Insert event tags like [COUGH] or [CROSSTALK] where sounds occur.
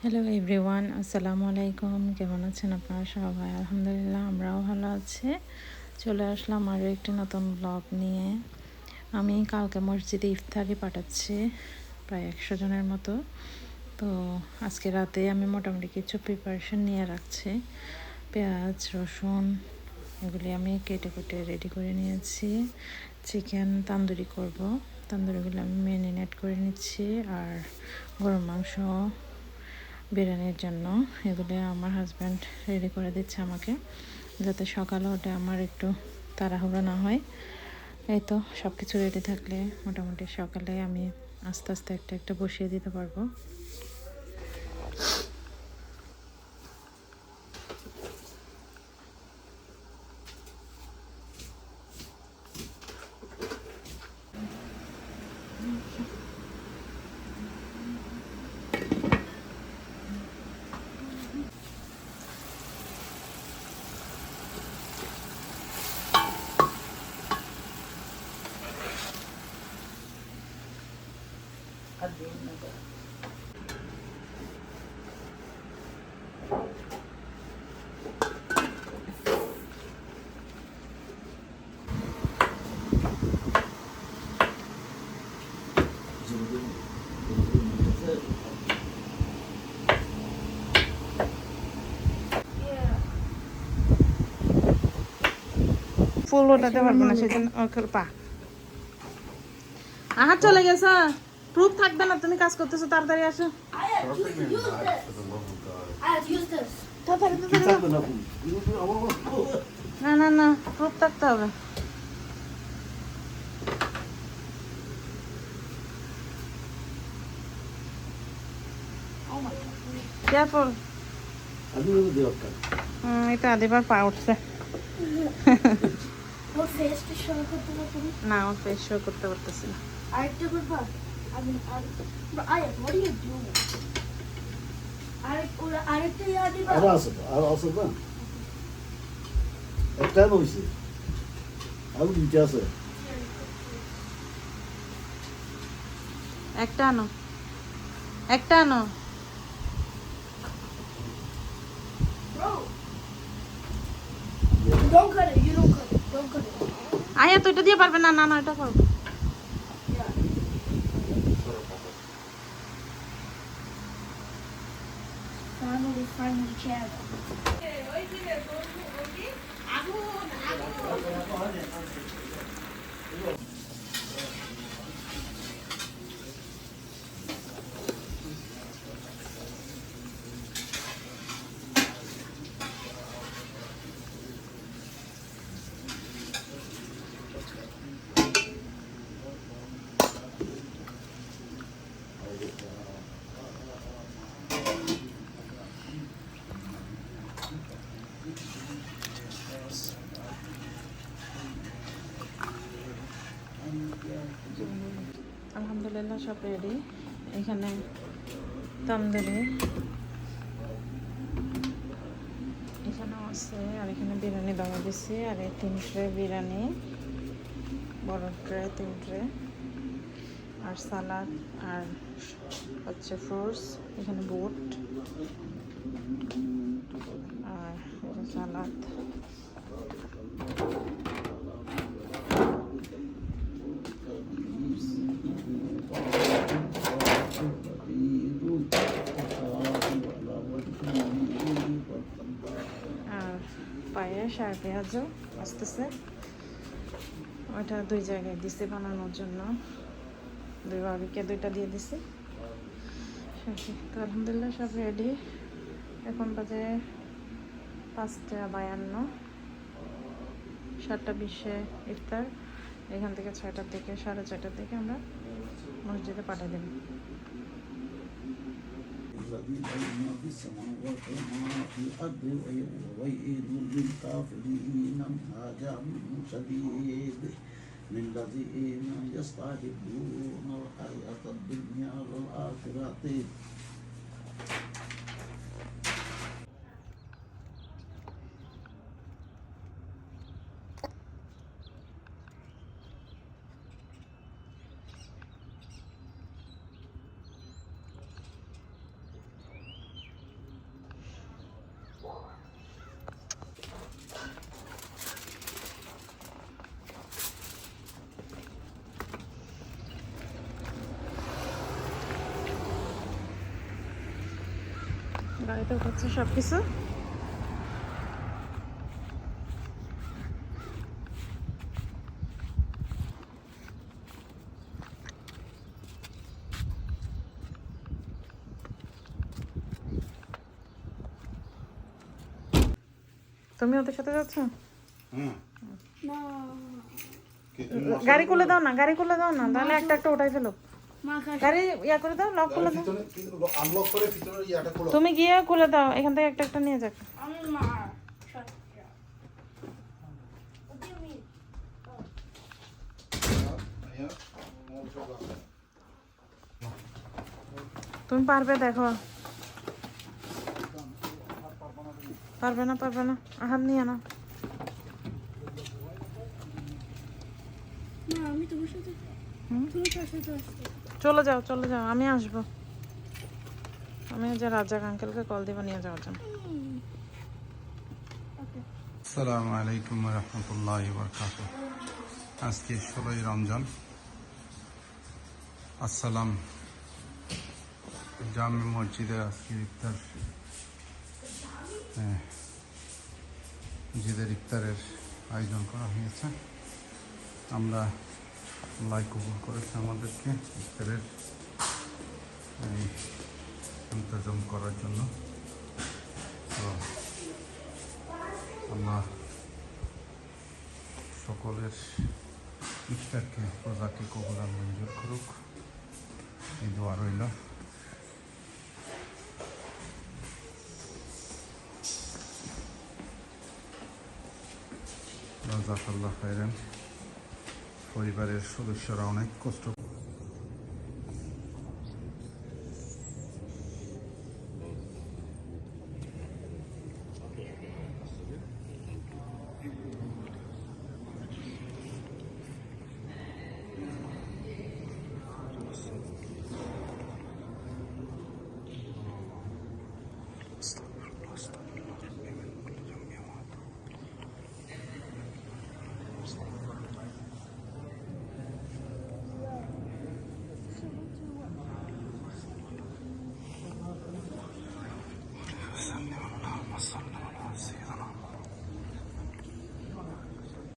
Hello everyone আসসালামু আলাইকুম কেমন আছেন আপনারা সবাই? আলহামদুলিল্লাহ, আমরাও ভালো আছি। চলে আসলাম আরও একটি নতুন ব্লগ নিয়ে। আমি কালকে মসজিদে ইফতারি পাঠাচ্ছি, প্রায় একশো জনের মতো। তো আজকে রাতে আমি মোটামুটি কিছু প্রিপারেশন নিয়ে রাখছি। পেঁয়াজ, রসুন, এগুলি আমি কেটে কেটে রেডি করে নিয়েছি। চিকেন তান্দুরি করব। তান্দুরিগুলো আমি ম্যারিনেট করে নিচ্ছি। আর গরম মাংস বিরিয়ানির জন্য। এগুলো আমার হাজব্যান্ড রেডি করে দিচ্ছে আমাকে, যাতে সকালে ওটা আমার একটু তাড়াহুড়ো না হয়। এই তো সব কিছু রেডি থাকলে মোটামুটি সকালে আমি আস্তে আস্তে একটা একটা বসিয়ে দিতে পারব। ফুল ওঠাতে পারব না সেজন্য ওকে পা আহা চলে গেছে প্রুফ থাকবে না তুমি কাজ করতেছো তাড়াতাড়ি আসো। না না না প্রুফ থাকতে হবে। কেয়ারফুল এটা আদিবার পা উঠছে। [LAUGHS] ওর না। আমার ফেস শো করতে পারতেছি না। আরেকটা করবা? আমি আর- Bro, আয়াত, what are you doing? আরেকটা ইয়া দিবা? আরও আছে তো আরও না একটা হয়েছে আরও দুইটা আছে একটা আনো আনো. আয়া তো এটা দিয়ে পারবে না না না এটা করব Family friendly channel. আলহামদুলিল্লাহ, সব রেডি এখানে তন্দুরি এখানেও আছে, আর এখানে বিরিয়ানি দামা দিছি আর এই তিন ট্রে বিরিয়ানি, বড় ট্রে, তিন ট্রে। আর সালাদ, আর হচ্ছে ফ্রুটস এখানে বুট। আর সালাদ আর পায়েস আর পেঁয়াজও আসতেছে ওটা দুই জায়গায় দিছে বানানোর জন্য। দুই ভাবিকে দুইটা দিয়ে দিছি। তো আলহামদুলিল্লাহ সব রেডি এখন বাজে পাঁচটা বায়ান্ন। সাতটা বিশে ইফতার। এখান থেকে ছয়টার থেকে সাড়ে ছয়টার থেকে আমরা মসজিদে পাঠিয়ে দেবো। الذي بين في السماوات وما من شديد للذين الحياة الدنيا والآخرة গাড়িতে উঠাচ্ছে সব কিছু তুমি ওদের সাথে যাচ্ছ? গাড়ি খুলে দাও। না গাড়ি খুলে দাও না তাহলে একটা একটা উঠাই ফেলো। মা গাড়ি ইয়া করে দাও লক দাও। আনলক করে ভিতরে ইয়াটা খোলো তুমি গিয়ে খুলে দাও এখান থেকে একটা একটা নিয়ে যাক আমি মা সত্যি। ওকে আমি তুমি পারবে দেখো। পারবে না পারবে না। হাত নিয়ে না না আমি তোমার সাথে হুম? তুমি কার সাথে আসছো চলে যাও চলে যাও আমি আসব। আমি যে রাজাক আঙ্কেলকে কল দিব নিয়ে যাওয়ার জন্য। আসসালামু আলাইকুম রহমতুল্লাহ বরকাত আজকে ষোলোই রমজান। আসসালাম। জামে মসজিদে আজকে ইফতার। হ্যাঁ, মসজিদের ইফতারের আয়োজন করা হয়েছে। আমরা আল্লাহ কবুল করেছে আমাদেরকে ইফতারের ইন্তজাম করার জন্য। তো, আল্লাহ সকলের ইফতারকে প্রজাকে কবুল আর মঞ্জুর করুক। এই দোয়া রইল। রাজাকাল্লাহ খাইরেন পরিবারের সদস্যরা অনেক কষ্ট